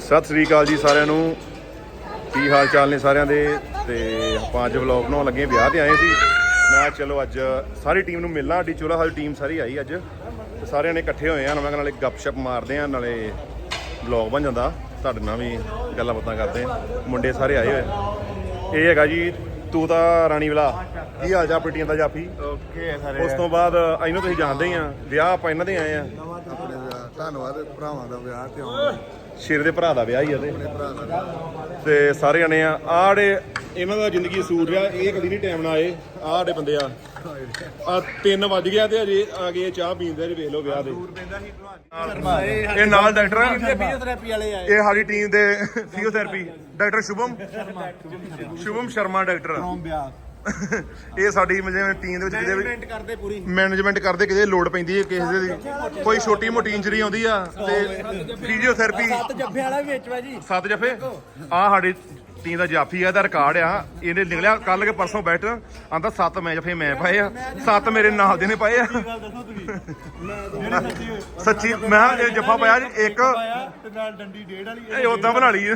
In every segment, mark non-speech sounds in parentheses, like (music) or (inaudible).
ਸਤਿ ਸ੍ਰੀ ਅਕਾਲ ਜੀ ਸਾਰਿਆਂ ਨੂੰ। ਕੀ ਹਾਲ ਚਾਲ ਨੇ ਸਾਰਿਆਂ ਦੇ? ਤੇ ਆਪਾਂ ਅੱਜ ਵਲੌਗ ਬਣਾਉਣ ਲੱਗੇ ਵਿਆਹ ਤੇ ਆਏ ਸੀ। ਮੈਂ ਚਲੋ ਅੱਜ ਸਾਰੀ ਟੀਮ ਨੂੰ ਮਿਲਣਾ ਸਾਡੀ ਚੋਲਾ ਹਾਲ ਟੀਮ ਸਾਰੀ ਆਈ ਅੱਜ। ਤੇ ਸਾਰਿਆਂ ਨੇ ਇਕੱਠੇ ਹੋਏ ਆ ਨਵਾਂ ਨਾਲੇ ਗੱਪਸ਼ਪ ਮਾਰਦੇ ਆ ਨਾਲੇ ਵਲੌਗ ਬਣ ਜਾਂਦਾ। ਤੁਹਾਡੇ ਨਾਲ ਵੀ ਗੱਲਾਂ ਬਾਤਾਂ ਕਰਦੇ ਆ। ਮੁੰਡੇ ਸਾਰੇ ਆਏ ਹੋਏ। ਇਹ ਹੈਗਾ ਜੀ ਤੂੰ ਤਾਂ ਰਾਣੀ ਵਾਲਾ। ਕੀ ਹਾਲ ਚਾਲ ਟੀਮ ਦਾ ਜਾਫੀ? ਓਕੇ ਸਾਰੇ ਉਸ ਤੋਂ ਬਾਅਦ ਇਹਨੂੰ ਤੁਸੀਂ ਜਾਣਦੇ ਹੀ ਆ। ਵਿਆਹ ਆਪਾਂ ਇਹਨਾਂ ਦੇ ਆਏ ਆ। ਧੰਨਵਾਦ ਭਰਾਵਾਂ ਦਾ ਵਿਆਹ ਤੇ ਆਉਣ ਸ਼ੇਰ ਦੇ ਭਰਾ ਦਾ ਵਿਆਹ ਹੀ ਆ ਤੇ। ਭਰਾ ਦਾ ਤੇ ਸਾਰੇ ਜਣੇ ਆ ਆੜੇ ਇਹਨਾਂ ਦਾ ਜ਼ਿੰਦਗੀ ਅਸੂਲ ਰਿਹਾ ਇਹ ਕਦੀ ਨਹੀਂ ਟਾਈਮ ਨਾਲ ਆਏ ਆੜੇ ਬੰਦੇ ਆ ਆ 3 ਵੱਜ ਗਿਆ ਤੇ ਅਜੇ ਆ ਗਏ ਚਾਹ ਪੀਂਦੇ ਜੀ ਵੇਖ ਲਓ ਵਿਆਹ ਦੇ। ਇਹ ਨਾਲ ਡਾਕਟਰ ਆ। ਫਿਜ਼ੀਓਥੈਰੇਪੀ ਵਾਲੇ ਆਏ ਇਹ ਸਾਡੀ ਟੀਮ ਦੇ physiotherapy. Doctor Shubham Shubham Sharma doctor ਵਿਆਹ। ਇਹ ਸਾਡੀ ਜਿਵੇਂ ਟੀਮ ਦੇ ਵਿੱਚ ਕਿਤੇ ਵੀ ਮੈਨੇਜਮੈਂਟ ਕਰਦੇ ਪੂਰੀ। ਮੈਨੇਜਮੈਂਟ ਕਰਦੇ ਕਿਤੇ ਲੋਡ ਪੈਂਦੀ ਹੈ ਕਿਸੇ ਦੀ। ਕੋਈ ਛੋਟੀ ਮੋਟੀ ਇੰਜਰੀ ਆਉਂਦੀ ਆ ਤੇ ਫਿਜ਼ੀਓਥੈਰੇਪੀ ਜੱਫੇ ਵਾਲਾ ਵੀ ਵਿੱਚ ਵਾ ਜੀ। ਸੱਤ ਜਫੇ? ਆ ਸਾਡੀ ਟੀਮ ਦਾ ਜਾਫੀ ਆ ਦਾ ਰਿਕਾਰਡ ਆ। ਇਹਨੇ ਨਿਕਲਿਆ ਕੱਲ ਕੇ ਪਰਸੋਂ ਬੈਠ ਆਂਦਾ ਸੱਤ ਮੈਂ ਜਫੇ ਮੈਂ ਪਾਏ ਆ। ਸੱਤ ਮੇਰੇ ਨਾਲ ਦੇ ਨੇ ਪਾਏ ਆ। ਸੱਚੀ ਮੈਂ ਕਿਹਾ ਇਹ ਜਫਾ ਪਾਇਆ ਜੀ ਇੱਕ ਤੇ ਨਾਲ ਡੰਡੀ ਡੇਢ ਵਾਲੀ ਇਹ ਉਦਾਂ ਬਣਾ ਲਈ।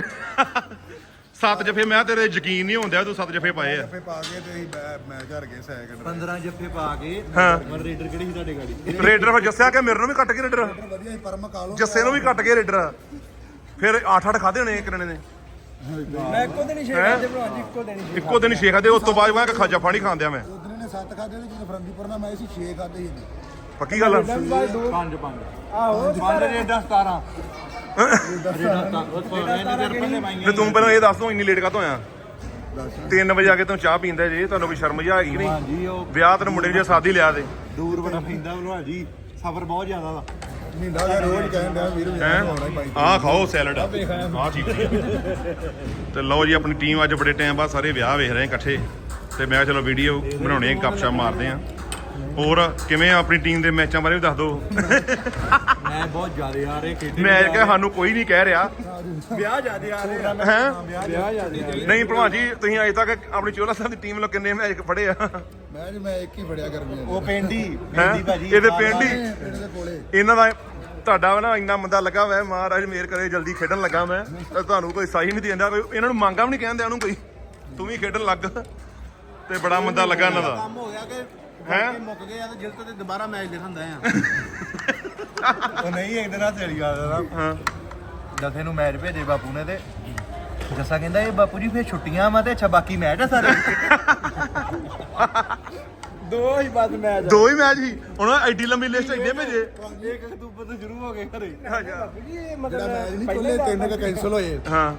ਸੱਤ ਜਫੇ ਮੈਂ ਤੇਰੇ ਯਕੀਨ ਨਹੀਂ ਹੁੰਦਾ ਤੂੰ ਸੱਤ ਜਫੇ ਪਾਏ ਆ। ਜੱਫੇ ਪਾ ਕੇ ਤੇ ਅਸੀਂ ਮੈਂ ਘਰ ਗਏ ਸੈਕਿੰਡ 15 ਜੱਫੇ ਪਾ ਕੇ ਹਾਂ। ਮਨ ਰੇਡਰ ਕਿਹੜੀ ਸੀ ਤੁਹਾਡੇ ਗਾੜੀ? ਰੇਡਰ ਫਿਰ ਜੱਸਿਆ ਕਿ ਮੇਰੇ ਨੂੰ ਵੀ ਕੱਟ ਕੇ ਰੇਡਰ? ਵਧੀਆ ਸੀ ਪਰਮ ਕਾਲੋ ਜੱਸੇ ਨੂੰ ਵੀ ਕੱਟ ਕੇ ਰੇਡਰ। ਫਿਰ 8-8 ਖਾਦੇ ਹੋਣੇ ਇੱਕ ਜਣੇ ਨੇ। ਮੈਂ ਇੱਕੋ ਦਿਨ ਹੀ ਹੈਂ? ਛੇ ਭਰਾ ਜੀ ਇੱਕੋ ਦਿਨ ਹੀ ਇੱਕੋ ਦਿਨ ਛੇ ਖਾਦੇ ਉਸ ਤੋਂ ਬਾਅਦ ਮੈਂ ਕਿਹਾ ਖਾਜਾ ਪਾਣੀ ਖਾਂਦਿਆ ਮੈਂ। ਉਧਰ ਨੇ ਸੱਤ ਖਾਦੇ ਤੇ ਜਦੋਂ ਫਰੰਦੀਪੁਰ ਨਾਲ ਮੈਂ ਸੀ 6 ਖਾਦੇ ਸੀ। ਪੱਕੀ ਗੱਲ ਆ? ਪੰਜ ਪੰਜ। ਆਹੋ ਪੰਜ ਰੇਡਰ 17 ਤੇ ਤੂੰ ਪਹਿਲਾਂ ਇਹ ਦੱਸ ਤੂੰ ਇੰਨੀ ਲੇਟ ਕਾਤੋਂ ਆਇਆ? 3 ਵਜੇ ਆ ਕੇ ਤੂੰ ਚਾਹ ਪੀਂਦਾ ਜੀ ਤੁਹਾਨੂੰ ਕੋਈ ਸ਼ਰਮ ਜਿਹਾ ਹੈਗੀ ਕਿ ਨਹੀਂ? ਹਾਂਜੀ ਉਹ ਵਿਆਹ ਤੈਨੂੰ ਮੁੰਡੇ ਨੇ ਜੇ ਸਾਦੀ ਲਿਆ ਤੇ ਦੂਰ ਬੜਾ ਪੈਂਦਾ ਭਲਵਾਨ ਜੀ ਸਫ਼ਰ ਬਹੁਤ ਜ਼ਿਆਦਾ ਵਾ। ਮਹੀਨਾ ਦਾ ਰੋਜ਼ ਡਿਆ ਵੀਰ ਹੈ? ਹੀ ਆਹ ਖਾਓ ਸੈਲਡ। ਆਹ ਠੀਕ ਤੇ ਲਓ ਜੀ ਆਪਣੀ ਟੀਮ ਅੱਜ ਬੜੇ ਟਾਈਮ ਬਾਅਦ ਸਾਰੇ ਵਿਆਹ ਵੇਖ ਰਹੇ ਆ ਇਕੱਠੇ। ਤੇ ਮੈਂ ਕਿਹਾ ਚਲੋ ਵੀਡੀਓ ਬਣਾਉਣੇ ਆ ਗੱਪਸ਼ਪ ਮਾਰਦੇ ਆ। ਹੋਰ ਕਿਵੇਂ ਆ ਆਪਣੀ ਟੀਮ ਦੇ ਮੈਚਾਂ ਬਾਰੇ ਵੀ ਦੱਸ ਦਿਓ। ਮੈਂ ਬਹੁਤ ਜ਼ਿਆਦਾ ਆ ਰਹੇ ਖੇਡੇ ਮੈਂ ਕਿਹਾ ਸਾਨੂੰ ਕੋਈ ਨਹੀਂ ਕਹਿ ਰਿਹਾ। ਵਿਆਹ ਜ਼ਿਆਦਾ ਆ ਰਹੇ। ਹੈ? ਵਿਆਹ ਜ਼ਿਆਦਾ ਨਹੀਂ ਭਲਵਾਨ ਜੀ ਤੁਸੀਂ ਅਜੇ ਤੱਕ ਆਪਣੀ ਚੋਲਾ ਸਾਹਿਬ ਦੀ ਟੀਮ ਲੋ ਕਿੰਨੇ ਮੈਚ ਫੜੇ ਆ? ਮੈਂ ਜੀ ਮੈਂ ਇੱਕ ਹੀ ਫੜਿਆ ਗਰਮੀਆਂ ਉਹ ਪਿੰਡੀ ਹੈਂ? ਪਿੰਡੀ ਭਾਜੀ ਇਹਦੇ ਪਿੰਡ ਹੀ? ਇਹਨਾਂ ਦਾ ਤੁਹਾਡਾ ਨਾ ਇੰਨਾ ਮੰਦਾ ਲੱਗਾ ਵੈ ਮਹਾਰਾਜ ਮੇਰ ਕਰੇ ਜਲਦੀ ਖੇਡਣ ਲੱਗਾ ਮੈਂ। ਤੇ ਤੁਹਾਨੂੰ ਕੋਈ ਸਾਈ ਨਹੀਂ ਦਿੰਦਾ ਕੋਈ ਇਹਨਾਂ ਨੂੰ ਮੰਗਾ ਵੀ ਨਹੀਂ ਕਹਿੰਦੇ ਉਹਨੂੰ ਕੋਈ। ਤੂੰ ਵੀ ਖੇਡਣ ਲੱਗ। ਤੇ ਬੜਾ ਮੰਦਾ ਲੱਗਾ ਇਹਨਾਂ ਦਾ। ਕੰਮ ਹੋ ਗਿਆ ਕਿ ਹੈਂ? ਮੁੱਕ ਗਏ ਆ ਤੇ ਜਿਲਤ ਤੇ ਦੁਬਾਰਾ ਮੈਚ ਲਿਖਾਂਦਾ ਆ। (laughs) ਉਹ ਨਹੀਂ ਇੱਕ ਦਿਨ ਆ ਤੇਰੀ ਗੱਲ ਦਾ ਹਾਂ। ਜਥੇ ਨੂੰ ਮੈਚ ਭੇਜੇ ਬਾਪੂ ਨੇ ਤੇ ਜੱਸਾ ਕਹਿੰਦਾ ਇਹ ਬਾਪੂ ਜੀ ਫੇਰ ਛੁੱਟੀਆਂ ਵਾ ਤੇ ਅੱਛਾ ਬਾਕੀ ਮੈਚ ਆ ਸਾਰੇ? ਦੋ ਹੀ ਬਾਅਦ ਮੈਚ ਦੋ ਹੀ ਮੈਚ ਸੀ। ਹੁਣ ਐਡੀ ਲੰਬੀ ਲਿਸਟ ਇੰਨੇ ਭੇਜੇ। ਇੱਕ ਅਕਤੂਬਰ ਤੋਂ ਸ਼ੁਰੂ ਹੋ ਗਏ ਘਰੇ। ਜਿਹੜਾ ਮੈਚ ਨਹੀਂ ਪਹਿਲੇ ਤਿੰਨ ਕ ਕੈਨਸਲ ਹੋਏ। ਹਾਂ।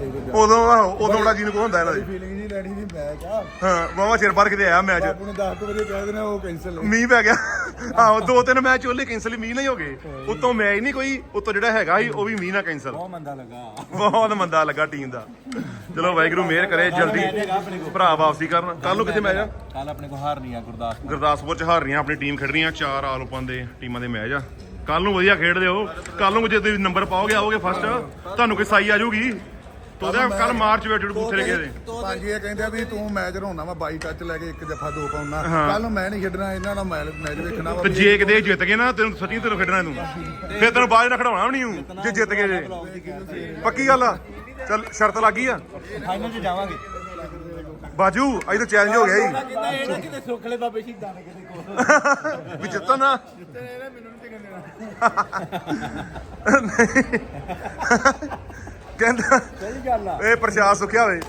ਉਦੋਂ ਉਦੋਂ ਬੜਾ ਜੀ ਨੂੰ ਕੋ ਹੁੰਦਾ ਇਹਨਾਂ ਦੀ। ਫੀਲਿੰਗ ਨਹੀਂ ਲੈਣੀ ਸੀ ਮੈਚ ਆ ਹਾਂ ਬਾਬਾ ਚਿਰ ਬਾਅਦ ਕਿਤੇ ਆਇਆ ਮੈਚ ਬਾਪੂ ਨੇ 10 ਵਜੇ ਕਹਿ ਦੇਣਾ ਉਹ ਕੈਨਸਲ ਮੀਂਹ ਪੈ ਗਿਆ। ਆਹੋ ਦੋ ਤਿੰਨ ਮੈਚ ਉਹਲੇ ਕੈਂਸਲ ਮੀਂਹ ਨਹੀਂ ਹੋ ਗਏ। ਉਤੋਂ ਮੈਚ ਨਹੀਂ ਕੋਈ ਉਤੋਂ ਜਿਹੜਾ ਹੈਗਾ ਸੀ ਉਹ ਵੀ ਮੀਂਹ ਨਾਲ ਕੈਂਸਲ ਬਹੁਤ ਮੰਦਾ ਲੱਗਾ। ਬਹੁਤ ਮੰਦਾ ਲੱਗਾ ਟੀਮ ਦਾ। ਚਲੋ ਵਾਹਿਗੁਰੂ ਮਿਹਰ ਕਰੇ ਜਲਦੀ। ਭਰਾ ਵਾਪਸੀ ਕਰਨ। ਕੱਲ ਨੂੰ ਕਿੱਥੇ ਮੈਚ ਆ? ਕੱਲ ਆਪਣੇ ਕੋ ਹਾਰ ਨਹੀਂ ਆ ਗੁਰਦਾਸਪੁਰ। ਗੁਰਦਾਸਪੁਰ ਚ ਹਾਰ ਰਹੀਆਂ ਆਪਣੀ ਟੀਮ ਖੇਡ ਰਹੀਆਂ ਚਾਰ ਆਲ ਓਪਨ ਦੇ ਟੀਮਾਂ ਦੇ ਮੈਚ ਆ। ਕੱਲ ਨੂੰ ਵਧੀਆ ਖੇਡਦੇ ਹੋ। ਕੱਲ ਨੂੰ ਜੇ ਤੁਸੀਂ ਨੰਬਰ ਪਾਓਗੇ ਆਓਗੇ ਫਸਟ ਤੁਹਾਨੂੰ ਕੋਈ ਸਾਈ ਆ ਜਾਊਗੀ। ਤੋਦੇ ਕੱਲ ਮਾਰਚ ਵਿੱਚ ਬੂਥੇ ਗਏ ਦੇ ਪੰਜ ਇਹ ਕਹਿੰਦੇ ਆ ਵੀ ਤੂੰ ਮੈਚ ਰਹਾਉਣਾ ਵਾ 22 ਟੱਚ ਲੈ ਕੇ ਇੱਕ ਜੱਫਾ ਦੋ ਪਾਉਣਾ ਕੱਲ ਨੂੰ ਮੈਂ ਨਹੀਂ ਖੇਡਣਾ ਇਹਨਾਂ ਨਾਲ ਮੈਚ ਮੈਚ ਵੇਖਣਾ ਵਾ ਤੇ ਜੇ ਕਿਤੇ ਜਿੱਤ ਗਏ ਨਾ ਤੈਨੂੰ ਸੱਚੀ ਤੈਨੂੰ ਖੇਡਣਾ ਤੂੰ। ਫਿਰ ਤੈਨੂੰ ਬਾਅਦ ਨਾਲ ਖੜਾਉਣਾ ਵੀ ਨਹੀਂ ਹੂੰ ਜੇ ਜਿੱਤ ਗਏ ਜੇ। ਪੱਕੀ ਗੱਲ ਆ। ਚੱਲ ਸ਼ਰਤ ਲੱਗੀ ਆ। ਫਾਈਨਲ 'ਚ ਜਾਵਾਂਗੇ। ਬਾਜੂ ਅੱਜ ਤਾਂ ਚੈਲੰਜ ਹੋ ਗਿਆ ਜੀ। ਕਹਿੰਦਾ ਇਹ ਨਾ ਕਿਤੇ ਸੁਖਲੇ ਬਾਬੇ ਸ਼ਹੀਦਾਂ ਨੇ ਕਿਤੇ ਕੋਲ। ਵੀ ਜਿੱਤਾਂ ਨਾ। ਮੈਨੂੰ ਨਹੀਂ ਟਿਕਣ ਦੇਣਾ ਕਹਿੰਦਾ ਸਹੀ ਗੱਲ ਆ। ਇਹ ਪ੍ਰਸ਼ਾਦ ਸੁਖਿਆ ਹੋਵੇ।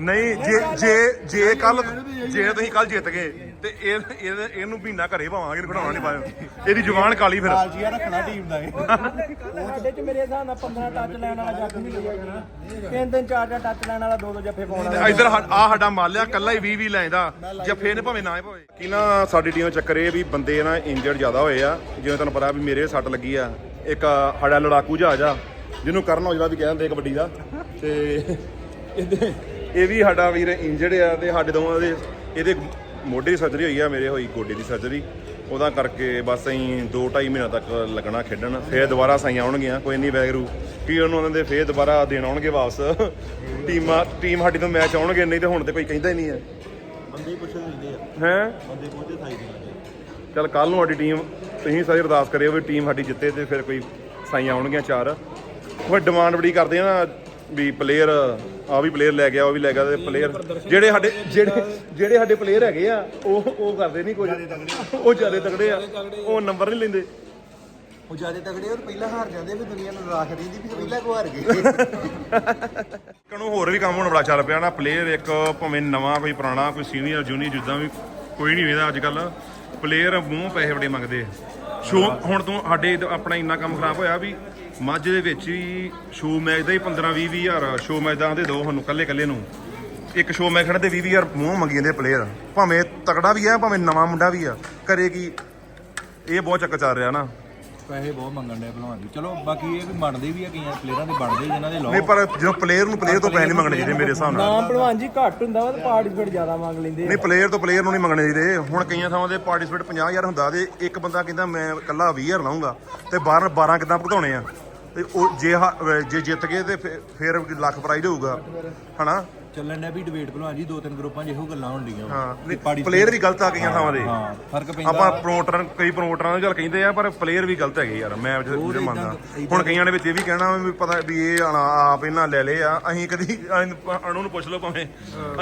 ਨਹੀਂ ਜੇ ਜੇ ਜੇ ਕੱਲ ਜੇ ਤੁਸੀਂ ਕੱਲ ਜਿੱਤ ਗਏ ਤੇ ਇਹ ਇਹ- ਇਹਨੂੰ ਮਹੀਨਾ ਘਰੇ ਭਾਵਾਂਗੇ ਖੜਾਉਣਾ ਨਹੀਂ ਪਾਇਆ। ਇਹਦੀ ਜ਼ੁਬਾਨ ਕਾਲੀ ਫਿਰ। ਆਲਜੀਆ ਰੱਖਣਾ ਟੀਮ ਦਾ ਇਹ। ਸਾਡੇ ਚ ਮੇਰੇ ਹਿਸਾਬ ਨਾਲ 15 ਟੱਚ ਲੈਣ ਵਾਲਾ ਜੱਫ ਨਹੀਂ ਲਿਆ ਜਾਣਾ ਤਿੰਨ ਤਿੰਨ ਚਾਰ ਚਾਰ ਟੱਚ ਲੈਣ ਵਾਲਾ ਦੋ ਦੋ ਜੱਫੇ ਪਾਉਣ ਵਾਲਾ। ਇੱਧਰ ਆ ਸਾਡਾ ਮਾਲਿਆ ਕੱਲਾ ਹੀ 20 20 ਲੈਂਦਾ ਜੱਫੇ ਨੇ ਭਾਵੇਂ ਨਾ ਹੀ ਭਾਵੇਂ। ਕੀ ਨਾ ਸਾਡੀ ਟੀਮ ਚੱਕਰ ਇਹ ਵੀ ਬੰਦੇ ਨਾ ਇੰਜਰਡ ਜ਼ਿਆਦਾ ਹੋਏ ਆ। ਜਿਵੇਂ ਤੁਹਾਨੂੰ ਪਤਾ ਵੀ ਮੇਰੇ ਸੱਟ ਲੱਗੀ ਆ। ਇੱਕ ਸਾਡਾ ਲੜਾਕੂ ਜਹਾਜ਼ ਆ। ਜਿਹਨੂੰ ਕਰਨ ਔਜਲਾ ਵੀ ਕਹਿੰਦੇ ਕਬੱਡੀ ਦਾ ਤੇ ਇਹਦੇ ਇਹ ਵੀ ਸਾਡਾ ਵੀਰ ਇੰਜਰਡ ਆ ਤੇ ਸਾਡੇ ਦੋਵਾਂ ਦੇ ਇਹਦੇ ਮੋਢੇ ਦੀ ਸਰਜਰੀ ਹੋਈ ਆ ਮੇਰੇ ਹੋਈ ਗੋਡੇ ਦੀ ਸਰਜਰੀ ਉਹਦਾ ਕਰਕੇ ਬਸ ਅਸੀਂ 2.5 ਮਹੀਨਾ ਤੱਕ ਲੱਗਣਾ ਖੇਡਣ ਫੇਰ ਦੁਬਾਰਾ ਸਾਈ ਆਉਣਗੀਆਂ ਕੋਈ ਨਹੀਂ ਵੈਗਰੂ ਕੀ ਉਹਨੂੰ ਉਹਨਾਂ ਦੇ ਫੇਰ ਦੁਬਾਰਾ ਦੇਣ ਆਉਣਗੇ ਵਾਪਸ। ਟੀਮਾਂ ਟੀਮ ਸਾਡੀ ਤੋਂ ਮੈਚ ਆਉਣਗੇ ਨਹੀਂ ਤੇ ਹੁਣ ਤੇ ਕੋਈ ਕਹਿੰਦਾ ਹੀ ਨਹੀਂ ਹੈ ਬੰਦੇ ਪੁੱਛਦੇ ਰਹਿੰਦੇ ਆ। ਹੈ? ਬੰਦੇ ਪਹੁੰਚੇ ਸਾਈ ਦੇ ਚੱਲ ਕੱਲ ਨੂੰ ਸਾਡੀ ਟੀਮ ਤੁਸੀਂ ਸਾਰੀ ਅਰਦਾਸ ਕਰਿਓ ਵੀ ਟੀਮ ਸਾਡੀ ਜਿੱਤੇ ਤੇ ਫਿਰ ਕੋਈ ਸਾਈ ਆਉਣਗੀਆਂ ਚਾਰ। ਉਹ ਡਿਮਾਂਡ ਬੜੀ ਕਰਦੇ ਆ ਨਾ ਵੀ ਪਲੇਅਰ ਆ ਵੀ ਪਲੇਅਰ ਲੈ ਗਿਆ ਉਹ ਵੀ ਲੈ ਗਿਆ ਤੇ ਪਲੇਅਰ ਜਿਹੜੇ ਸਾਡੇ ਜਿਹੜੇ ਜਿਹੜੇ ਸਾਡੇ ਪਲੇਅਰ ਹੈਗੇ ਆ ਉਹ ਉਹ ਕਰਦੇ ਨਹੀਂ ਕੁਝ। ਉਹ ਜ਼ਿਆਦਾ ਤਗੜੇ ਆ। ਉਹ ਨੰਬਰ ਨਹੀਂ ਲੈਂਦੇ। ਉਹ ਜ਼ਿਆਦਾ ਤਗੜੇ ਉਹ ਪਹਿਲਾਂ ਹਾਰ ਜਾਂਦੇ ਫਿਰ ਦੁਨੀਆ ਨੂੰ ਰਾਖ ਦਿੰਦੀ ਵੀ ਪਹਿਲਾਂ ਕੋ ਹਾਰ ਗਏ। (laughs) ਕਨੂੰ ਹੋਰ ਵੀ ਕੰਮ ਹੁਣ ਬੜਾ ਚੱਲ ਪਿਆ ਨਾ ਪਲੇਅਰ ਇੱਕ ਭਾਵੇਂ ਨਵਾਂ ਕੋਈ ਪੁਰਾਣਾ ਕੋਈ ਸੀਨੀਅਰ ਜੂਨੀਅਰ ਜਿੱਦਾਂ ਵੀ ਕੋਈ ਨਹੀਂ ਵੇਦਾ ਅੱਜ ਕੱਲ ਪਲੇਅਰ ਮੂੰਹ ਪੈਸੇ ਬੜੇ ਮੰਗਦੇ ਆ। ਸ਼ੋ ਹੁਣ ਤੋਂ ਸਾਡੇ ਆਪਣਾ ਇੰਨਾ ਕੰਮ ਖਰਾਬ ਹੋਇਆ ਵੀ ਮੱਝ ਦੇ ਵਿੱਚ ਹੀ ਸ਼ੋ ਮੈਚ ਦਾ ਹੀ 15 20 ਵੀਹ ਹਜ਼ਾਰ ਸ਼ੋ ਮੈਚ ਦਾ ਆਂਦੇ ਦੋ ਸਾਨੂੰ ਕੱਲੇ ਕੱਲੇ ਨੂੰ। ਇੱਕ ਸ਼ੋ ਮੈਚ ਖੜਦੇ 20 ਵੀਹ ਹਜ਼ਾਰ ਮੂੰਹ ਮੰਗੀ ਜਾਂਦੇ ਪਲੇਅਰ ਭਾਵੇਂ ਤਕੜਾ ਵੀ ਆ ਭਾਵੇਂ ਨਵਾਂ ਮੁੰਡਾ ਵੀ ਆ। ਕਰੇ ਕੀ ਇਹ ਬਹੁਤ ਚੱਕਰ ਚੱਲ ਰਿਹਾ ਨਾ। ਪੈਸੇ ਬਹੁਤ ਮੰਗਣ ਦੇ ਭਲਵਾਨ ਜੀ। ਚਲੋ ਬਾਕੀ ਇਹ ਵੀ ਬਣਦੇ ਵੀ ਆ ਕਈਆਂ ਪਲੇਅਰਾਂ ਦੇ ਬਣਦੇ ਜਿਨ੍ਹਾਂ ਦੇ ਨਹੀਂ ਪਰ ਜਦੋਂ ਪਲੇਅਰ ਨੂੰ ਪਲੇਅਰ ਤੋਂ ਪੈਸੇ ਨਹੀਂ ਮੰਗਣੇ ਚਾਹੀਦੇ ਮੇਰੇ ਹਿਸਾਬ ਨਾਲ। ਨਾਮ ਭਲਵਾਨ ਜੀ ਘੱਟ ਹੁੰਦਾ ਵਾ ਤੇ ਪਾਰਟੀਸਪੇਟ ਜ਼ਿਆਦਾ ਮੰਗ ਲੈਂਦੇ ਨਹੀਂ ਪਲੇਅਰ ਤੋਂ ਪਲੇਅਰ ਨੂੰ ਨਹੀਂ ਮੰਗਣੇ ਚਾਹੀਦੇ। ਹੁਣ ਕਈਆਂ ਥਾਵਾਂ ਤੇ ਪਾਰਟਿਸਿਪੇਟ 50000 ਹੁੰਦਾ ਤੇ ਇੱਕ ਬੰਦਾ ਕਹਿੰਦਾ ਮੈਂ ਇਕੱਲਾ 20000 ਲਾਉਂਗਾ ਤੇ 12 12 ਕਿੱਦਾਂ ਭੁਗਤਾਉਣੇ ਆ? ਤੇ ਉਹ ਜੇ ਹਾ- ਜੇ ਜਿੱਤ ਗਏ ਤੇ ਫਿਰ- ਫਿਰ ਲੱਖ ਪ੍ਰਾਈਜ਼ ਹੋਊਗਾ ਹਨਾ? ਚੱਲਣ ਨੇ ਵੀ ਡਿਬੇਟ ਭਲਵਾਨ ਜੀ ਦੋ ਤਿੰਨ ਗਰੁੱਪਾਂ 'ਚ ਇਹੋ ਗੱਲਾਂ ਹੁੰਦੀਆਂ ਹਾਂ participate- ਪਲੇਅਰ ਵੀ ਗਲਤ ਆ ਕਈਆਂ ਥਾਵਾਂ ਦੇ ਹਾਂ ਫ਼ਰਕ ਪੈਂਦਾ। ਆਪਾਂ ਪ੍ਰੋਮੋਟਰ ਕਈ ਪ੍ਰੋਮੋਟਰਾਂ ਨੂੰ ਚੱਲ ਕਹਿੰਦੇ ਆ ਪਰ ਪਲੇਅਰ ਵੀ ਗਲਤ ਹੈਗੇ ਯਾਰ ਮੈਂ ਜਿਹੜੇ ਏਦਾਂ- ਮੰਨਦਾ। ਹੁਣ ਕਈਆਂ ਦੇ ਵਿੱਚ ਇਹ ਵੀ ਕਹਿਣਾ ਵੀ ਪਤਾ ਵੀ ਇਹ ਆਣਾ ਆਪ ਇਹਨਾਂ ਲੈ ਲਏ ਆ ਅਸੀਂ ਕਦੀ ਅਣੂ ਨੂੰ ਪੁੱਛ ਲਓ ਭਾਵੇਂ।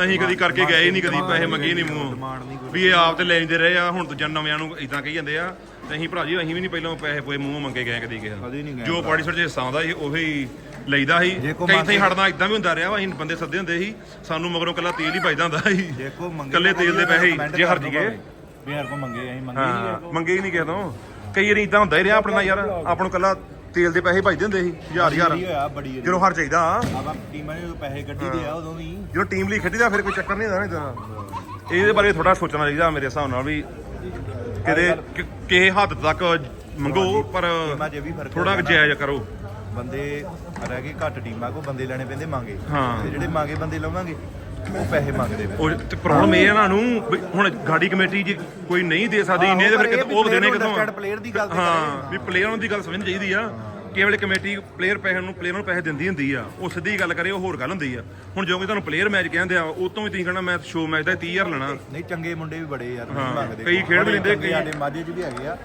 ਅਸੀਂ ਕਦੀ ਕਰਕੇ ਗਏ ਨਹੀਂ ਕਦੀ ਪੈਸੇ ਮੰਗੇ ਨਹੀਂ ਮੂੰਹੋਂ। ਵੀ ਇਹ ਆਪ ਤੇ ਲੈਂਦੇ ਰਹੇ ਆ ਹੁਣ ਦੂਜਾ ਨਵਿਆਂ ਨੂੰ ਇਦਾਂ ਕਹੀ ਜਾਂਦੇ ਆ ਤੇ ਅਸੀਂ ਭਰਾ ਜੀ ਅਸੀਂ ਵੀ ਨਹੀਂ ਪਹਿਲਾਂ ਪੈਸੇ ਪੋਏ ਮੂੰਹੋਂ ਮੰਗੇ ਗਏ ਕਦੀ ਕਿਸੇ ਕਦੀ ਨਹੀਂ। ਗਏ ਜੋ ਪਾਰਟੀਸਪੇਟ ਹਿੱਸਾ ਆਉਂਦਾ ਸੀ ਉਹੀ ਲਈਦਾ ਸੀ। ਜੇ ਕੋਈ ਥਾਈਂ ਹੜਨਾ ਇਦਾਂ ਵੀ ਹੁੰਦਾ ਰਿਹਾ ਵਾ ਅਸੀਂ ਬੰਦੇ ਸੱਦੇ ਹੁੰਦੇ ਸੀ ਸਾਨੂੰ ਮਗਰੋਂ ਕੱਲਾ ਤੇਲ ਹੀ ਵੱਜਦਾ ਹੁੰਦਾ ਸੀ। ਦੇਖੋ ਮੰਗੇ ਕੱਲੇ ਤੇਲ ਦੇ ਪੈਸੇ ਹੀ, ਜੇ ਹਰ ਜੀਏ। ਵੀ ਹਰ ਕੋ ਮੰਗੇ ਅਸੀਂ ਮੰਗੇ ਹੀ ਨਹੀਂ ਹਾਂ ਮੰਗੇ ਹੀ ਨਹੀਂ ਕਿਸੇ ਤੋਂ। ਕਈ ਵਾਰੀ ਇਦਾਂ ਹੁੰਦਾ ਹੀ ਰਿਹਾ ਆਪਣੇ ਨਾਲ ਯਾਰ ਆਪਾਂ ਨੂੰ ਕੱਲਾ ਤੇਲ ਦੇ ਪੈਸੇ ਭਜਦੇ ਹੁੰਦੇ ਸੀ ਹਜ਼ਾਰ ਹਜ਼ਾਰ। ਬੜੀ ਹੋਇਆ ਬੜੀ ਜਦੋਂ ਹਰ ਚਾਹੀਦਾ ਆਪਾਂ ਟੀਮਾਂ ਨੇ ਜਦੋਂ ਪੈਸੇ ਕੱਢੀ ਦੇ ਆ ਉਦੋਂ ਵੀ ਜਦੋਂ ਟੀਮ ਲਈ ਖੇਡੀਦਾ ਫਿਰ ਕੋਈ ਚੱਕਰ ਨਹੀਂ ਹੁੰਦਾ ਨਾ ਇਦਾਂ ਇਹਦੇ ਬਾਰੇ ਥੋੜਾ ਸੋਚਣਾ ਚਾਹੀਦਾ ਮੇਰੇ ਹਿਸਾਬ ਨਾਲ ਵੀ ਕਿਤੇ ਕਿ- ਕਿਸੇ ਹੱਦ ਤੱਕ ਮੰਗੋ ਪਰ ਟੀਮਾਂ 'ਚ ਇਹ ਵੀ ਫ਼ਰਕ ਥੋੜਾ ਹੁੰਦਾ ਜਾਇਜ਼ ਕਰੋ। ਬੰਦੇ ਰਹਿ ਗਏ ਘੱਟ ਟੀਮਾਂ ਕੋ ਬੰਦੇ ਲੈਣੇ ਪੈਂਦੇ ਮੰਗੇ। ਹਾਂ। ਤੇ ਜਿਹੜੇ ਮੰਗੇ ਬੰਦੇ ਲਵਾਂਗੇ ਉਹ ਪੈਸੇ ਮੰਗਦੇ ਫਿਰ ਉਹ ਪ੍ਰੋਬਲਮ ਇਹ ਹੈ ਨਾ ਨੂੰ ਵੀ ਹੁਣ ਗਾੜੀ ਕਮੇਟੀ ਜੇ ਕੋਈ ਨਹੀਂ ਦੇ ਸਕਦੀ ਇੰਨੇ ਤੇ ਫਿਰ ਕਿਤੇ ਉਹ ਦੇਣੇ ਕਿਥੋਂ ਦੀ ਗੱਲ ਤੇ ਹਾਂ ਵੀ ਪਲੇਅਰਾਂ ਦੀ ਗੱਲ ਸਮਝਣੀ ਚਾਹੀਦੀ ਆ। ਕੇਵਲ ਕਮੇਟੀ ਪਲੇਅਰ ਪੈਸੇ ਨੂੰ ਪਲੇਅਰ ਨੂੰ ਪੈਸੇ ਦਿੰਦੀ ਹੁੰਦੀ ਆ। ਉਹ ਸਿੱਧੀ ਗੱਲ ਕਰੇ ਉਹ ਹੋਰ ਗੱਲ ਹੁੰਦੀ ਆ। ਹੁਣ ਜੋ ਕਿ ਤੁਹਾਨੂੰ ਪਲੇਅਰ ਮੈਚ ਕਹਿੰਦੇ ਆ ਉਹ ਤੋਂ ਵੀ ਤੁਸੀਂ ਕਹਿਣਾ ਮੈਂ ਸ਼ੋ ਮੈਚ ਦਾ 30000 ਲੈਣਾ। ਨਹੀਂ ਚੰਗੇ ਮੁੰਡੇ ਵੀ ਬੜੇ ਯਾਰ ਹਾਂ, ਮੰਗਦੇ ਕਈ ਖੇਡ ਵੀ ਲੈਂਦੇ, ਕਈ- ਸਾਡੇ ਮਾਝੇ 'ਚ ਵੀ ਹੈਗੇ ਆ।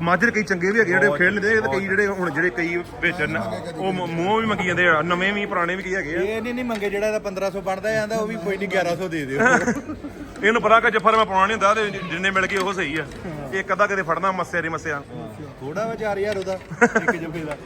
ਮਾਝਰ ਕਈ ਚੰਗੇ ਵੀ ਹੈਗੇ ਜਿਹੜੇ ਖੇਡ ਲੈਂਦੇ ਤੇ ਕਈ ਜਿਹੜੇ ਹੁਣ ਜਿਹੜੇ ਕਈ ਵਿੱਚ ਨ- ਉਹ ਮ- ਮੂੰਹੋਂ ਵੀ ਮੰਗੀ ਜਾਂਦੇ ਆ ਨਵੇਂ ਵੀ ਪੁਰਾਣੇ ਵੀ ਕਈ ਹੈਗੇ ਆ। ਇਹ ਨਹੀਂ ਨਹੀਂ ਮੰਗੇ ਜਿਹੜਾ ਇਹਦਾ 1500 ਬਣਦਾ ਜਾਂਦਾ ਉਹ ਵੀ ਕੋਈ ਨਹੀਂ 1100 ਦੇ ਦਿਓ। (laughs) ਇਹਨੂੰ ਪਤਾ ਕਿ ਜਫਰ ਮੈਂ ਪਾਉਣਾ ਨਹੀਂ ਹੁੰਦਾ ਤੇ ਜਿੰਨੇ ਮਿਲ ਗਏ ਉਹ ਸਹੀ ਆ। ਇੱਕ ਅੱਧਾ ਕਿਤੇ ਫੜਨਾ ਮੱਸਿਆ ਰੀ ਮੱਸਿਆ। ਥੋੜਾ ਵਾ 4000 ਉਹਦਾ ਇੱਕ ਜਫੇ ਦਾ।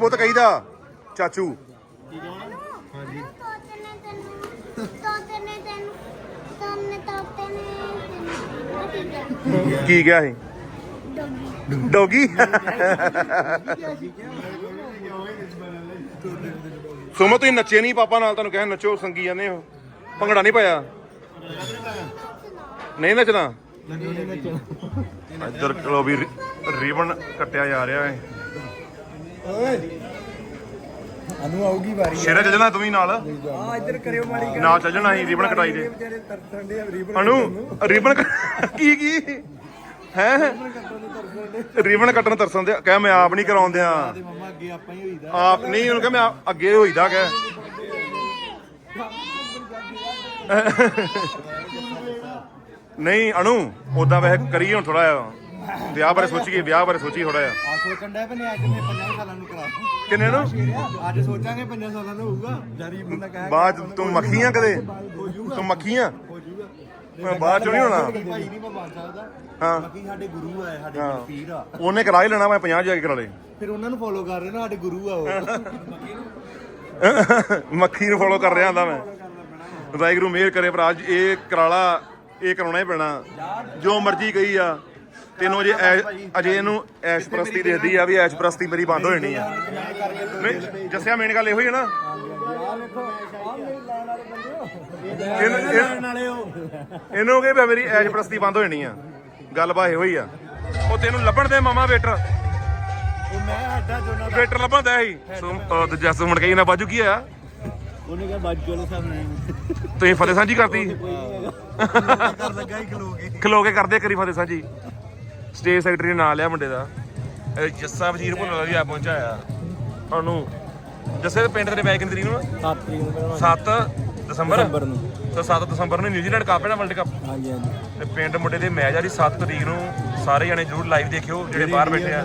ਬਹੁਤ ਕਹੀਦਾ? ਚਾਚੂ। ਹਾਂਜੀ। ਤੋਤੇ ਨੇ ਤੈਨੂੰ ਤੋਤੇ ਨੇ ਤੈਨੂੰ ਤੁਮਨੇ ਤੋਤੇ ਨੇ ਤੈਨੂੰ ਉਹ ਠੀਕ ਹੈ ਕੀ ਗਿਆ ਸੀ? ਡੋਗੀ। ਡੋਗੀ ਸੁਮੋ ਤੁਸੀਂ ਨੱਚੇ ਨਹੀਂ ਪਾਪਾ ਨਾਲ ਤੁਹਾਨੂੰ ਕਹਿਆ ਨੱਚੋ ਸੰਗੀ ਜਾਂਦੇ ਹੋ। ਭੰਗੜਾ ਨਹੀਂ ਪਾਇਆ? ਨਹੀਂ ਨੱਚਣਾ? ਇੱਧਰ ਚਲੋ ਵੀ ਰੀਬਨ ਕੱਟਿਆ ਜਾ ਰਿਹਾ ਹੈ। ਅਨੂ ਆਊਗੀ ਵਾਰੀ। ਸ਼ੇਰੇ ਚੱਲ ਜਾਣਾ ਤੂੰ ਵੀ ਨਾਲ। ਆ ਇੱਧਰ ਕਰਿਓ ਮਾੜੀ ਗੱਲ। ਨਾਲ ਚੱਲ ਜਾਣਾ ਸੀ ਰੀਬਨ ਕਟਾਈ ਦੇ। ਵਿਚਾਰੇ ਤਰਸਣ ਦੇ ਰੀਬਨ ਅਨੂ ਰੀਬਨ ਕੀ ਕੀ ਹੈ? ਰੀਬਨ ਕੱਟਣ ਤਰਸਣ ਦੇ ਕਹਿ ਮੈਂ ਆਪ ਨਹੀਂ ਕਰਾਉਂਦਿਆ ਤੇ ਮੰਮਾ ਅੱਗੇ ਆਪਾਂ ਹੀ ਹੋਈਦਾ। ਆਪ ਨਹੀਂ ਉਹਨੂੰ ਕਹ ਮੈਂ ਆਪ- ਅੱਗੇ ਹੋਈਦਾ ਕਹਿ। ਨਹੀਂ ਅਣੂ ਉਦਾਂ ਵੈਸੇ ਕਰੀਏ ਹੁਣ ਥੋੜਾ ਜਿਹਾ। ਵਿਆਹ ਬਾਰੇ ਸੋਚੀਏ ਵਿਆਹ ਬਾਰੇ ਸੋਚੀ ਥੋੜਾ ਜਿਹਾ। ਆ ਸੋਚਣ ਡਿਆ ਵੀ ਅੱਜ ਮੈਂ 50 ਸਾਲਾਂ ਨੂੰ ਕਰਾ ਕਿੰਨੇ ਨੂੰ? ਅੱਜ ਸੋਚਾਂਗੇ 5 ਸਾਲਾਂ ਨੂੰ ਹੋਊਗਾ। ਜਰੀ ਬੰਦਾ ਕਹੇ ਬਾਅਦ 'ਚ ਤੂੰ ਮੱਖੀਆਂ ਕਦੇ? ਤੂੰ ਮੱਖੀਆਂ? ਮੈਂ ਬਾਅਦ ਚ ਨਹੀਂ ਹੋਣਾ। ਭਾਈ ਨਹੀਂ ਮੈਂ ਮੰਨ ਸਕਦਾ। ਹਾਂ। ਬਾਕੀ ਸਾਡੇ ਗੁਰੂ ਆ ਸਾਡੇ। ਪੀਰ ਆ। ਉਹਨੇ ਕਰਾ ਹੀ ਲੈਣਾ ਮੈਂ 50 ਜਾ ਕੇ ਕਰਾ ਲੇ ਫਿਰ ਉਹਨਾਂ ਨੂੰ ਫੋਲੋ ਕਰ ਰਹੇ ਨਾ ਸਾਡੇ ਗੁਰੂ ਆ ਉਹ। ਮੱਖੀ ਨੂੰ ਫੋਲੋ ਕਰ ਰਿਹਾ ਹੁੰਦਾ ਮੈਂ। ਵਾਹਿਗੁਰੂ ਮਿਹਰ ਕਰੇ ਭਰਾ ਜੀ, ਇਹ ਕਰਾਲਾ ਇਹ ਕਰਾਉਣਾ ਹੀ ਪੈਣਾ। ਜੋ ਮਰਜ਼ੀ ਕਹੀ ਆ। ਤੈਨੂੰ ਐ- ਅਜੇ ਇਹਨੂੰ ਐਸ਼ ਪ੍ਰਸਤੀ ਦੇਖਦੀ ਆ ਵੀ ਐਸ਼ ਪ੍ਰਸਤੀ ਮੇਰੀ ਬੰਦ ਹੋ ਜਾਣੀ ਆ। ਨਹੀਂ ਜੱਸਿਆ ਮੇਨ ਗੱਲ ਇਹੋ ਹੀ ਹੈ ਨਾ। ਹੋ ਇਹਨੂੰ- ਇਹ- ਇਹਨੂੰ ਕਿ ਮੇਰੀ ਐਸ਼ ਪ੍ਰਸਤੀ ਬੰਦ ਹੋ ਜਾਣੀ ਆ। ਗੱਲਬਾਤ ਇਹੋ ਹੀ ਆ। ਉਹ ਤੈਨੂੰ ਲੱਭਣ ਦੇ ਮਾਮਾ ਵੇਟਰ। ਉਹ ਮੈਂ ਹੱਡਾ ਜੋਨਾ ਵੇਟਰ ਲੱਭਣ ਦਾ ਸੀ। ਸੁਮ ਉਹ ਦੂਜਾ ਸੁਮਣ ਕਹੀ ਨਾ ਬਾਜੂ ਕੀ ਆ। ਉਹਨੇ ਕਿਹਾ ਬਾਜ ਚੋਲੇ ਸਾਹਮਣੇ ਤੁਸੀਂ ਫਤਿਹ ਸਾਂਝੀ ਕਰਤੀ। ਕਰ (laughs) ਲੱਗਾ ਹੀ ਖਲੋ ਕੇ। ਖਲੋ ਕੇ ਕਰਦੇ ਕਰੀ ਫਤਿਹ ਸਾਂਝੀ। ਸਟੇਜ ਸੈਕਟਰੀ ਨੇ ਨਾਂ ਲਿਆ ਮੁੰਡੇ ਦਾ। ਜੱਸਾ ਵਜ਼ੀਰ ਭੁੱਲਰ ਵੀ ਆ ਪਹੁੰਚਿਆ ਆ। ਉਹਨੂੰ ਜੱਸੇ ਦੇ ਪਿੰਡ ਦੇ ਬੈਕ ਤਰੀਕ ਨੂੰ 7 ਤਰੀਕ ਨੂੰ ਪਹਿਲਾਂ 7 ਦਸੰਬਰ? ਨੂੰ। ਤਾਂ 7 ਦਸੰਬਰ ਨੂੰ ਨਿਊਜ਼ੀਲੈਂਡ ਕੱਪ ਹੈ ਨਾ ਵਰਲਡ ਕੱਪ? ਹਾਂਜੀ ਹਾਂਜੀ। ਤੇ ਪਿੰਡ ਮੁੰਡੇ ਦੇ ਮੈਚ ਆ ਜੀ 7 ਤਰੀਕ ਨੂੰ। ਸਾਰੇ ਜਣੇ ਜਰੂਰ ਲਾਈਵ ਦੇਖਿਓ ਜਿਹੜੇ ਬਾਹਰ ਬੈਠੇ ਆ।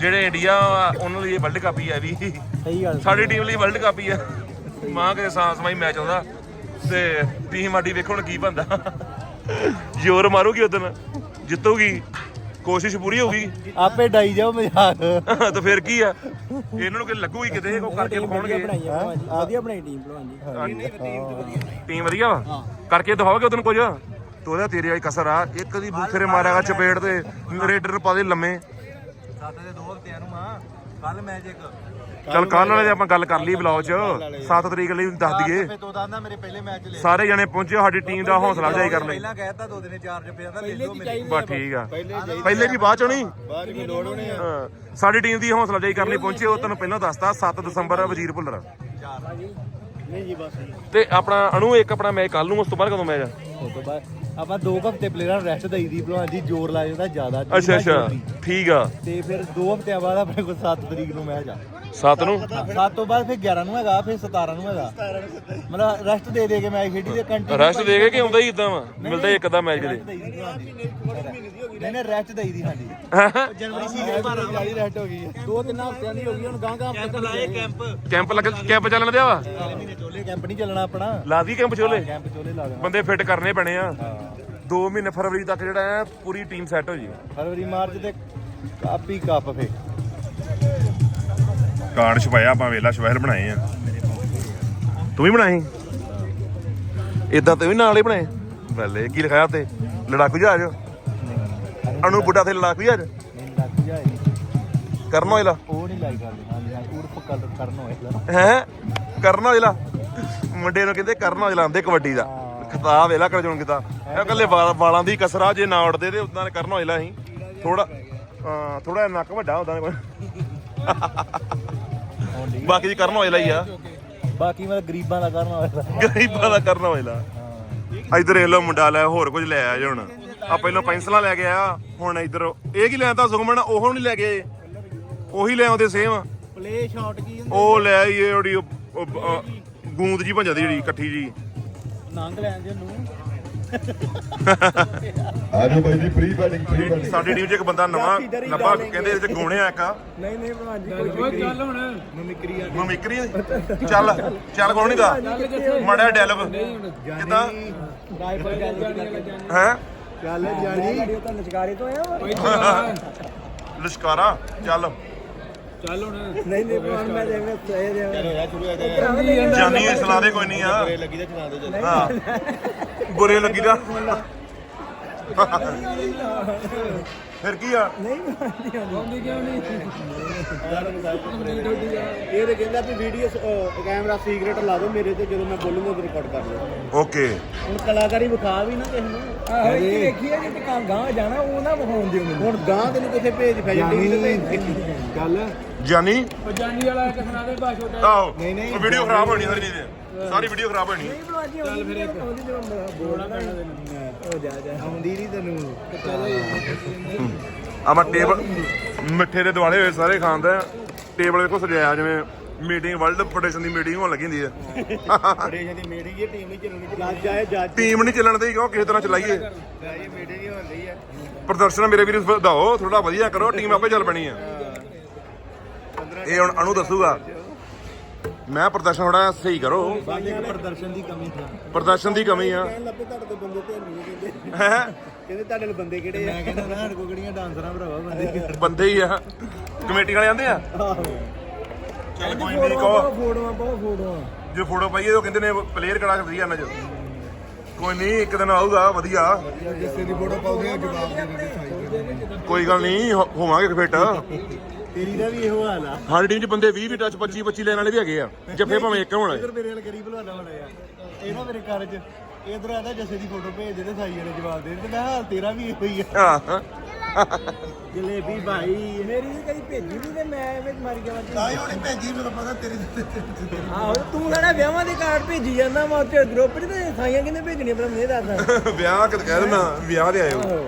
ਜਿਹੜੇ ਇੰਡੀਆ ਉਹਨਾਂ ਲਈ ਵਰਲਡ ਕੱਪ ਹੀ ਆ ਵੀ। ਸਹੀ ਗੱਲ। ਸਾਡੀ ਟੀਮ ਲਈ ਵਰਲਡ ਕੱਪ ਹੀ ਆ। ਮਾਂ ਕੇ ਸਾਂਸ ਮਾਈ ਮੈਚ ਆਉਂਦਾ। ਤੇ ਟੀਮ ਸਾਡੀ ਵੇਖੋ ਹੁਣ ਕੀ ਬੰਦਾ ਜ਼ੋਰ ਮਾਰੂਗੀ ਉਦੋਂ। ਜਿੱਤੂਗੀ। ਕੋਸ਼ਿਸ਼ ਪੂਰੀ ਹੋਊਗੀ। ਆਪੇ ਡਾਈ ਜਾਓ ਮਜ਼ਾਕ। ਤਾਂ ਫਿਰ ਕੀ ਆ? ਇਹਨਾਂ ਨੂੰ ਕਿ ਲੱਗੂਗੀ ਕਿਤੇ ਕੋ ਕਰਕੇ ਵਿਖਾਉਣਗੇ ਬਣਾਈ ਆ ਭਲਵਾਨ ਜੀ। ਵਧੀਆ ਬਣਾਈ ਟੀਮ ਭਲਵਾਨ ਜੀ। ਟੀਮ ਵਧੀਆ ਵਾ? ਕਰਕੇ ਦਿਖਾਓਗੇ ਉਦੋਂ ਕੁਝ? ਤੋ ਉਹਦਾ ਤੇਰੇ ਵਾਲੀ ਕਸਰ ਆ। ਇੱਕ ਦੀ ਬੂਥਰੇ ਮਾਰਿਆਗਾ ਚਪੇੜ ਤੇ ਰੇਡਰ ਪਾ ਦੇ ਲੰਮੇ। ਸੱਤ ਦੇ ਦੋ ਹਫ਼ਤਿਆਂ ਨੂੰ ਆ। ਕੱਲ ਮੈਚ ਇੱਕ। ਚੱਲ ਕੱਲ ਵਾਲੇ ਦੀ ਆਪਾਂ ਗੱਲ ਕਰ ਲਈ ਬਲੌਗ 'ਚ। 7 ਤਰੀਕ ਲਈ ਦੱਸ ਦਈਏ। ਫੇ ਤੋਂ ਦੱਸਦਾ ਮੇਰੇ ਪਹਿਲੇ ਮੈਚ ਲੈ। ਸਾਰੇ ਜਣੇ ਪਹੁੰਚੇ ਸਾਡੀ ਟੀਮ ਦਾ ਹੌਸਲਾ ਅਫਜ਼ਾਈ ਕਰਨ ਲਈ। ਪਹਿਲਾਂ ਕਹਿਤਾ ਦੋ ਦਿਨੇ ਚਾਰ ਜੱਫਿਆਂ ਦਾ ਲੈ ਲਓ ਮੇਰੇ। ਬਸ ਠੀਕ ਆ। ਪਹਿਲੇ ਜੀ ਬਾਅਦ ਚੋਂ ਨਹੀਂ? ਬਾਅਦ ਵਿੱਚ ਲੋੜ ਹੋਣੀ ਆ। ਹਾਂ। ਸਾਡੀ ਟੀਮ ਦੀ ਹੌਸਲਾ ਅਫਜ਼ਾਈ ਕਰਨ ਲਈ ਪਹੁੰਚੇ ਉਹ ਤੁਹਾਨੂੰ ਪਹਿਲਾਂ ਦੱਸਤਾ 7 ਦਸੰਬਰ ਵਜ਼ੀਰ ਭੁੱਲਰ। ਨਹੀਂ ਜੀ ਬਸ। ਤੇ ਆਪਣਾ ਅਣੂ ਇੱਕ ਆਪਣਾ ਮੈਚ ਕੱਲ ਨੂੰ ਉਸ ਤੋਂ ਬਾਅਦ ਕਦੋਂ ਮੈਚ ਆ? ਉਸ ਤੋਂ ਬਾਅਦ ਆਪਾਂ ਦੋ ਕੁ ਹਫ਼ਤੇ ਪਲੇਅਰਾਂ ਨੂੰ ਰੈਸਟ ਦਈਦੀ ਭਲਵਾਨ ਜੀ ਜ਼ੋਰ ਲਾ ਜਾਂਦਾ ਜ਼ਿਆਦਾ ਅੱਛਾ ਅੱਛਾ ਠੀਕ ਆ। ਤੇ ਫਿਰ ਦੋ ਹਫ਼ਤਿਆਂ ਬਾਅਦ ਆਪਣੇ ਕੋਲ 7 ਤਰੀਕ ਨੂੰ ਮੈਚ ਆ 7 ਨੂੰ? 7 ਤੋਂ ਬਾਅਦ ਫਿਰ 11 ਨੂੰ ਹੈਗਾ ਫਿਰ 17 ਨੂੰ ਹੈਗਾ। ਮਤਲਬ ਰੈਸਟ ਦੇ ਦੇ ਕੇ ਮੈਚ ਖੇਡੀ ਤੇ ਕੰਟੀਨਿਊ ਰੈਸਟ ਦੇ ਕੇ ਕਿ ਆਉਂਦਾ ਹੀ ਇਦਾਂ ਵਾ? ਮਿਲਦਾ ਹੀ ਇੱਕ ਅੱਧਾ ਮੈਚ ਕਿਤੇ। ਨਹੀਂ ਨਹੀਂ ਰੈਸਟ ਦਈਦੀ ਸਾਡੀ ਜਨਵਰੀ ਸੀਜ਼ਨ ਪਰ ਜਾਰੀ ਰੈਸਟ ਹੋ ਗਈ ਹੈ। ਦੋ ਤਿੰਨ ਹਫ਼ਤਿਆਂ ਦੀ ਹੋ ਗਈ ਹੁਣ ਗਾਂ ਗਾਂ ਕੈਂਪ ਲਾਏ ਕੈਂਪ। ਕੈਂਪ ਲੱਗ ਕੈਂਪ ਚੱਲਣ ਦਿਆ ਵਾ? ਮਹੀਨੇ ਚੋਲੇ ਕੈਂਪ ਨਹੀਂ ਚੱਲਣਾ ਆਪਣਾ। ਲਾ ਦੀ ਕੈਂਪ ਚੋਲੇ? ਕੈਂਪ ਚੋਲੇ ਲਾ ਦੇਣਾ। ਬੰਦੇ ਫਿੱਟ ਕਰਨੇ ਪੈਣੇ ਆ। 2 ਮਹੀਨੇ ਫਰਵਰੀ ਤੱਕ ਜਿਹੜਾ ਹੈ ਪੂਰੀ ਟੀਮ ਸੈੱਟ ਹੋ ਜੀ। ਫਰਵਰੀ ਮਾਰਚ ਤੇ ਕਾਪੀ ਕੱਪ ਫੇ ਕਾਰਡ ਛਪਾਇਆ ਆਪਾਂ ਵੇਲਾ ਸ਼ਵਹਿਲ ਬਣਾਏ ਆ। ਤੂੰ ਵੀ ਬਣਾਏ? ਇਦਾਂ ਤੇ ਵੀ ਨਾਲ ਹੀ ਬਣਾਏ। ਬੱਲੇ ਕੀ ਲਿਖਾਇਆ ਤੇ ਲੜਾਕੂ ਜਹਾਜ਼? ਅਣੂ ਬੁੱਢਾ ਤੇ ਲੜਾਕੂ ਜਹਾਜ਼? ਜਾਏ ਕਰਨੋ ਇਹਲਾ ਉਹ ਨਹੀਂ ਲਾਈ ਕਰਦੇ ਹਾਂ ਉਰਫ ਕਲਰ ਕਰਨ ਹੋਏਗਾ ਹੈ? ਕਰਨੋ ਔਜਲਾ ਮੁੰਡੇ ਨੂੰ ਕਹਿੰਦੇ ਕਰਨੋ ਔਜਲਾ ਆਂਦੇ ਕਬੱਡੀ ਦਾ। ਖਿਤਾਬ ਵੇਲਾ ਕਰ ਜੋਨ ਕੀਤਾ ਇਹ ਕੱਲੇ ਵਾਲਾਂ ਦੀ ਕਸਰਾ ਜੇ ਨਾ ਉੜਦੇ ਤੇ ਉਦਾਂ ਕਰਨੋ ਔਜਲਾ ਸੀ ਥੋੜਾ ਥੋੜਾ ਨੱਕ ਵੱਡਾ ਉਦਾਂ ਕੋਈ ਬਾਕੀ ਦੀ ਕਰਨੋ ਔਜਲਾ ਹੀ ਆ। ਬਾਕੀ ਮਤਲਬ ਗਰੀਬਾਂ ਦਾ ਕਰਨ ਹੋਏਗਾ ਗਰੀਬਾਂ ਦਾ ਕਰਨਾ ਹੋਇਲਾ ਇਧਰ ਇਹ ਲੋ ਮੁੰਡਾ ਲੈ ਹੋਰ ਕੁਝ ਲੈ ਆ ਹੁਣ। ਆ ਪਹਿਲਾਂ ਪੈਨਸਲਾਂ ਲੈ ਕੇ ਆ ਹੁਣ ਇਧਰ ਇਹ ਕੀ ਤਾਂ ਸੁਖਮਣ ਉਹ ਨਹੀਂ ਲੈ ਕੇ ਉਹੀ ਲੈ ਆਉਂਦੇ ਸੇਮ ਪਲੇ ਸ਼ਾਟ ਕੀ ਉਹ ਲੈ ਆਈ ਇਹ ਜਿਹੜੀ ਗੂੰਦ ਜੀ ਭੰਜਦੀ ਜਿਹੜੀ ਇਕੱਠੀ ਜੀ ਨੰਗ ਲੈਣ ਦੇ ਨੂੰ। ਆਜੋ ਬਾਈ ਜੀ ਪ੍ਰੀ ਬੈਟਿੰਗ ਪ੍ਰੀ ਬੈਟਿੰਗ ਸਾਡੀ ਟੀਮ 'ਚ ਇੱਕ ਬੰਦਾ ਨਵਾਂ ਲੱਭਾ ਕਹਿੰਦੇ ਇਹਦੇ 'ਚ ਗੋਣੇ ਆ ਇੱਕ। ਨਹੀਂ ਨਹੀਂ ਭਲਵਾਨ ਜੀ ਕੋਈ ਚੱਲ ਹੁਣ। ਮਮਿਕਰੀ ਆ ਮਮਿਕਰੀ ਚੱਲ ਚੱਲ ਨਹੀਂ ਦਾ। ਮੜਿਆ ਡੈਲਵ। ਕਿਦਾਂ? ਰਾਈਫਲ ਗੱਲ ਹੈ? ਚੱਲ ਜਾਨੀ ਨਚਕਾਰੇ ਤੋਂ ਆਇਆ ਲਸ਼ਕਾਰਾ ਚੱਲ। ਨਹੀਂ ਨਹੀਂ ਭਲਵਾਨ ਮੈਂ ਦੇਵੇਂ ਸਹੀ ਦੇ ਜਾਨੀ ਇਹ ਸਲਾਹ ਦੇ ਕੋਈ ਨਹੀਂ ਆ। ਲੱਗੀ ਤਾਂ ਚਲਾ। ਦੇ ਹਾਂ। ਬੁਰੇ ਲੱਗੀ ਦਾ ਫਿਰ ਕੀ ਆ? ਨਹੀਂ ਆਉਂਦੀ ਕਿਉਂ ਨਹੀਂ? ਇਹ ਤੇ ਕਹਿੰਦਾ ਵੀ ਵੀਡੀਓ ਕੈਮਰਾ ਸੀਕ੍ਰੇਟ ਲਾ ਦਿਓ ਮੇਰੇ ਤੇ ਜਦੋਂ ਮੈਂ ਬੋਲੂੰਗਾ ਉਦੋਂ ਰਿਕਾਰਡ ਕਰ ਲਿਓ ਓਕੇ। ਹੁਣ ਕਲਾਕਾਰੀ ਵਿਖਾ ਵੀ ਨਾ ਕਿਸੇ ਨੂੰ। ਆਹੋ ਇਹ ਵੇਖੀਏ ਜੇ ਤੇ ਗਾਂ ਜਾਣਾ ਉਹ ਨਾ ਵਿਖਾਉਣ ਦਿਓ ਮੈਨੂੰ। ਹੁਣ ਗਾਂ ਤੈਨੂੰ ਕਿਥੇ ਭੇਜ ਫੈਜਿਲਿਟੀ ਤੇ ਭੇਜ ਗੱਲ। ਜਾਨੀ? ਜਾਨੀ ਵਾਲਾ ਇੱਕ ਸੁਣਾ ਦੇ ਬਾ ਛੋਟਾ ਆਹੋ। ਉਹ ਵੀਡੀਓ ਖਰਾਬ ਹੋਣੀ ਸਾਰੀ ਦੀ ਸਾਰੀ ਵੀਡੀਓ ਖਰਾਬ ਹੋਣੀ। ਚੱਲ ਫਿਰ ਇੱਕ। ਉਹਦੀ ਤੇ ਬੋਲਣਾ ਪੈਣਾ ਤੈਨੂੰ ਹੋ ਜਾ ਜਾ ਆਉਂਦੀ ਨਹੀਂ ਤੈਨੂੰ। ਆਮਾ ਟੇਬਲ ਮਿੱਠੇ ਦੇ ਦੁਆਲੇ ਹੋਏ ਸਾਰੇ ਖਾਂਦੇ ਆ ਟੇਬਲ ਵੇਖੋ ਸਜਾਇਆ ਜਿਵੇਂ ਮੀਟਿੰਗ ਵਰਲਡ ਫੈਡਰੇਸ਼ਨ ਦੀ ਮੀਟਿੰਗ ਹੋਣ ਲੱਗੀ ਹੁੰਦੀ ਹੈ ਫੈਡਰੇਸ਼ਨ ਦੀ ਮੀਟਿੰਗ ਇਹ ਟੀਮ ਨਹੀਂ ਚੱਲਣੀ ਜੱਜ ਆਏ ਜੱਜ ਟੀਮ ਨਹੀਂ ਚੱਲਣ ਦੀ ਕਿਉਂ? ਕਿਸੇ ਤਰ੍ਹਾਂ ਚਲਾਈਏ। ਇਹ ਮੀਟਿੰਗ ਹੀ ਹੁੰਦੀ ਹੈ ਪ੍ਰਦਰਸ਼ਨ ਮੇਰੇ ਵੀਰ ਵਧਾਓ ਥੋੜਾ ਵਧੀਆ ਕਰੋ ਟੀਮ ਆਪੇ ਚੱਲ ਪੈਣੀ ਆ। ਇਹ ਹੁਣ ਅਨੂ ਦੱਸੂਗਾ। ਮੈਂ ਪ੍ਰਦਰਸ਼ਨ ਥੋੜਾ ਸਹੀ ਕਰੋ। ਪ੍ਰਦਰਸ਼ਨ ਦੀ ਕਮੀ ਥਾ। ਪ੍ਰਦਰਸ਼ਨ ਦੀ ਕਮੀ ਆ। ਲੱਭੇ ਤੁਹਾਡੇ ਤੋਂ ਬੰਦੇ ਤੇ ਨਹੀਂ ਕਹਿੰਦੇ। ਹੈ? ਕਹਿੰਦੇ ਤੁਹਾਡੇ ਨਾਲ ਬੰਦੇ ਕਿਹੜੇ ਆ? ਮੈਂ ਕਹਿੰਦਾ ਨਾ ਕੋਲ ਕਿਹੜੀਆਂ ਡਾਂਸਰਾਂ ਭਰਾਵਾ ਬੰਦੇ ਬੰਦੇ ਹੀ ਆ। ਕਮੇਟੀ ਵਾਲੇ ਆਂਦੇ ਆ? ਚੱਲ ਕੋਈ ਨਹੀਂ ਕਹੋ। ਫੋਟੋਆਂ ਬਹੁਤ ਫੋਟੋਆਂ। ਜੋ ਫੋਟੋ ਪਾਈਏ ਉਹ ਕਹਿੰਦੇ ਨੇ ਪਲੇਅਰ ਕਿਹੜਾ ਵਧੀਆ ਇਹਨਾਂ ਚ ਕੋਈ ਨਹੀਂ ਇੱਕ ਦਿਨ ਆਊਗਾ ਵਧੀਆ। ਜਿਸੇ ਦੀ ਫੋਟੋ ਪਾਉਂਦੇ ਆ ਜਵਾਬ ਦੇ ਦਿੰਦੇ ਸਾਈ ਦੇ ਦਿੰਦੇ। ਕੋਈ ਗੱਲ ਨਹੀਂ ਹੋਵਾਂਗੇ ਫਿੱਟ ਤੇਰੀ ਦਾ ਵੀ ਇਹੋ ਹਾਲ ਆ। ਸਾਡੀ ਟੀਮ 'ਚ ਬੰਦੇ 20 20 ਟੱਚ 25 25 ਲੈਣ ਵਾਲੇ ਵੀ ਹੈਗੇ ਆ। ਜੱਫੇ ਭਾਵੇਂ ਇੱਕ ਹੋਣਾ ਇਧਰ ਮੇਰੇ ਨਾਲ ਗਰੀਬ ਲਵਾਦਾ ਬੜਾ ਆ। ਇਹ ਨਾ ਮੇਰੇ ਘਰ 'ਚ ਇਧਰ ਆਦਾ ਜੱਸੇ ਦੀ ਫੋਟੋ ਭੇਜ ਦੇ ਤੇ ਸਾਈ ਵਾਲੇ ਜਵਾਬ ਦੇ ਤੇ ਮੈਂ ਹਾਲ ਤੇਰਾ ਵੀ ਇਹੋ ਹੀ ਆ। ਹਾਂ। ਜਲੇਬੀ ਭਾਈ ਮੇਰੀ ਵੀ ਕਦੀ ਭੇਜੀ ਨਹੀਂ ਤੇ ਮੈਂ ਐਵੇਂ ਮਰ ਗਿਆ ਤਾਂ ਹੀ ਉਹਨੇ ਭੇਜੀ ਮੈਨੂੰ ਪਤਾ ਤੇਰੀ ਆਹੋ ਤੂੰ ਸਾਡਾ ਵਿਆਹਾਂ ਦੇ ਕਾਰਡ ਭੇਜੀ ਜਾਂਦਾ ਮੈਂ ਉੱਥੇ? ਗਰੁੱਪ 'ਚ ਤੇ ਸਾਈਆਂ ਕਿੰਨੇ ਭੇਜਣੀਆਂ ਪਰ ਮੈਨੂੰ ਦੱਸ। ਵਿਆਹ ਕਿਤੇ ਕਹਿ ਦੇਣਾ ਵਿਆਹ ਦੇ ਆਇਓ।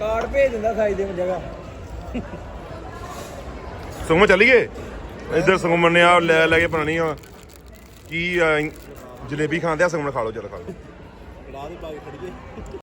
ਕਾਰਡ ਭੇਜ ਦਿੰਦਾ ਸਾਈ ਦੇ ਜਗ੍ਹਾ। ਸੁਗਮ ਚੱਲੀਏ ਇੱਧਰ ਸੁਗਮਨ ਨੇ ਆ ਲੈ ਲੈ ਕੇ ਬਣਾਣੀ ਆ ਕੀ ਆ, ਜਲੇਬੀ ਖਾਂਦੇ ਆ ਸੁਗਮਨ ਖਾ ਲਓ ਚੱਲ ਖਾ ਲਓ। ਰਾਹ ਦੇ ਬਾਗ ਖੜੀਏ।